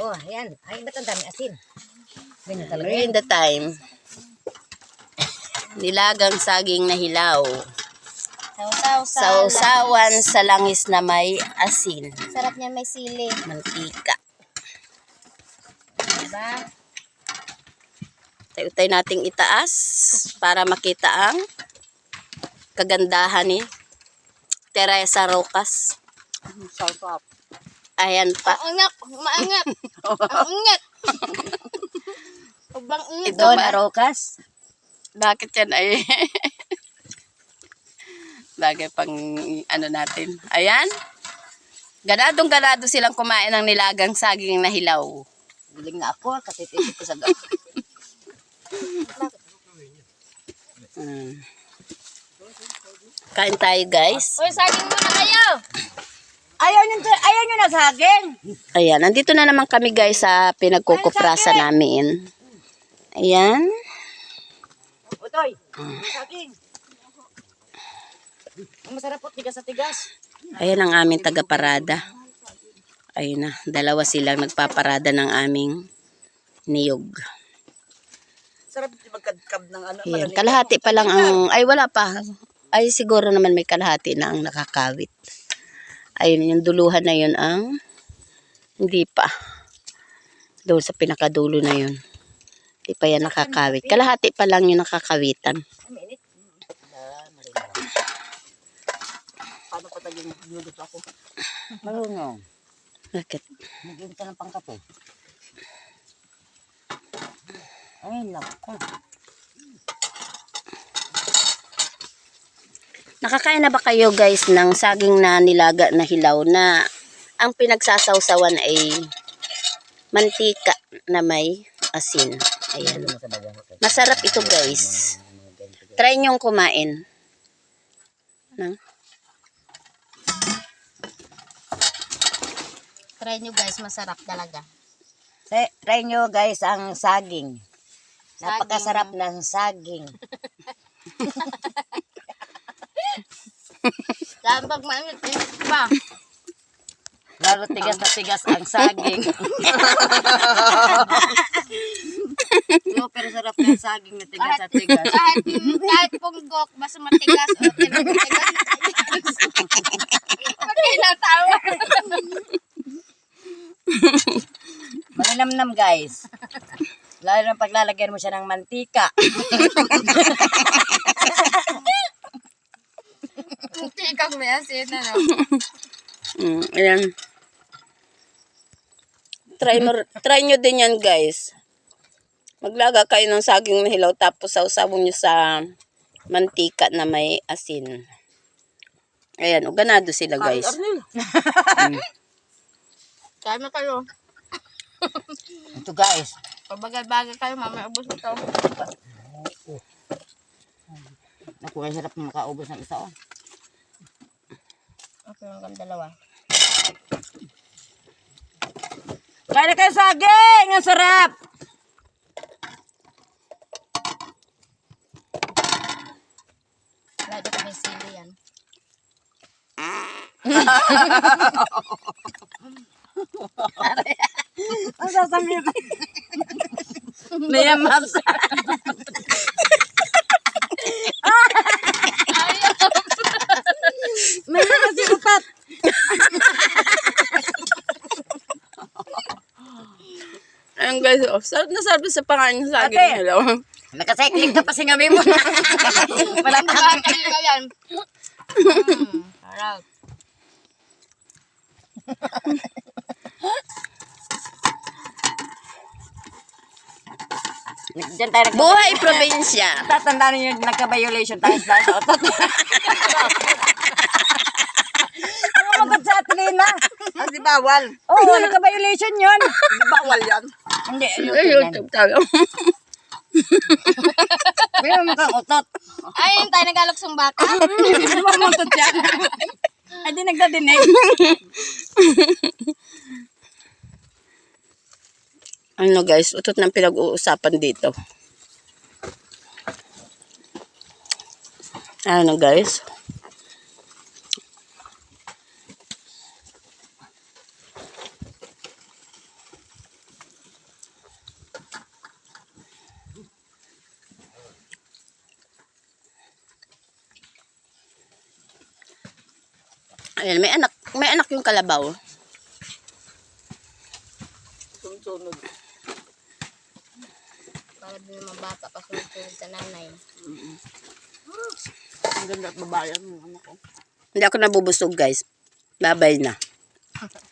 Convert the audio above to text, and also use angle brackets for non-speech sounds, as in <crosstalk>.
Oh, ayan. Ay, ba't ang dami asin? Ganyan talaga. In the time. Nilagang saging na hilaw. Sausaw sa Sausawan sa langis na may asin. Sarap niya may sili. Mantika. Diba? Tayo-tayo nating itaas para makita ang kagandahan ni Teresa Rocas. Sarap. Ayan pa. Maangat! Maangat! <laughs> Ang ingat! Ubang ingat. Ito ba? arokas. Bakit yan ay bagay pang ano natin. Ayan. Ganadong ganado silang kumain ng nilagang saging na hilaw. Galing na ako, katitisip ko sa gawin. <laughs> Mm. Kain tayo guys. Uy, saging muna kayo! Ayaw nyo, ayaw nyo na saging. Ayan, nandito na naman kami guys sa pinagkukuprasa namin. Ayan. Utoy, saging. Ang masarap po, tigas sa tigas. Ayan ang aming tagaparada. Ayun na, dalawa silang nagpaparada ng aming niyog. Sarap magkadkab ng ano. Ayan, kalahati pa lang ang, ay wala pa. Ay siguro naman may kalahati na ang nakakawit. Ayun, yung duluhan na yun ang hindi pa. Doon sa pinakadulo na yun. Hindi pa yan nakakawit. Kalahati pa lang yung nakakawitan. Paano pa tayo nagluto ako? Marunong. Bakit? Nagyan ka ng pangkape. Ay, naku. Nakakain na ba kayo guys ng saging na nilaga na hilaw na ang pinagsasawsawan ay mantika na may asin. Ayan. Masarap ito guys. Try nyong kumain. Nang? Try nyo guys, masarap talaga. Try nyo guys ang saging. Saging. Napakasarap ng saging. <laughs> Pag mainit, init pa. Lalo tigas na tigas ang saging. <laughs> no, pero sarap ng saging na tigas na tigas. Kahit, kahit punggok, basta matigas, na matigas. Okay na tawa. Malinamnam guys. Lalo na paglalagyan mo siya ng mantika. <laughs> May asin, ano? Mm, ayan. Try, mo, try nyo din yan guys. Maglaga kayo ng saging na hilaw tapos sausawin nyo sa mantika na may asin. Ayan, uganado sila guys. <laughs> Kaya na kayo. Ito guys. Pagbagal-bagal kayo, mamaya ubos ito. Naku, ay sarap na makaubos ng isa. Oh. Hanggang dalawa. Kaya na kayo saging! Ang sarap! Lalo ka may sili yan. Ang sasabihin ko. <laughs> Mayaman. Ayan guys, oh, sarap na sarap sa pangalan ng saging Ate. na hilaw. Nakacycling ka pa singabi mo. <laughs> Wala pa. Ka yan? Mm, harap. Diyan tayo nagka- Buhay probinsya. Tatandaan niyo yung nagka-violation tayo sa sa otot. <laughs> Ano magod sa atlina? Ah, di bawal. Oo, nagka-violation yun. Di bawal yan. Hindi, YouTube. YouTube tayo. Meron mo kang utot. Ay, yung tayo nagaluksong baka. Ano <laughs> mo utot yan? <laughs> Ay, di nagdadinig. <laughs> Ano guys, utot ng pinag-uusapan dito. Ano guys? Ayan, may anak, may anak yung kalabaw. Sunod-sunod. Para din naman bata pa sunod-sunod sa nanay. Ang ganda at babayan ng ano ko. Hindi ako nabubusog guys. Babay na. <laughs>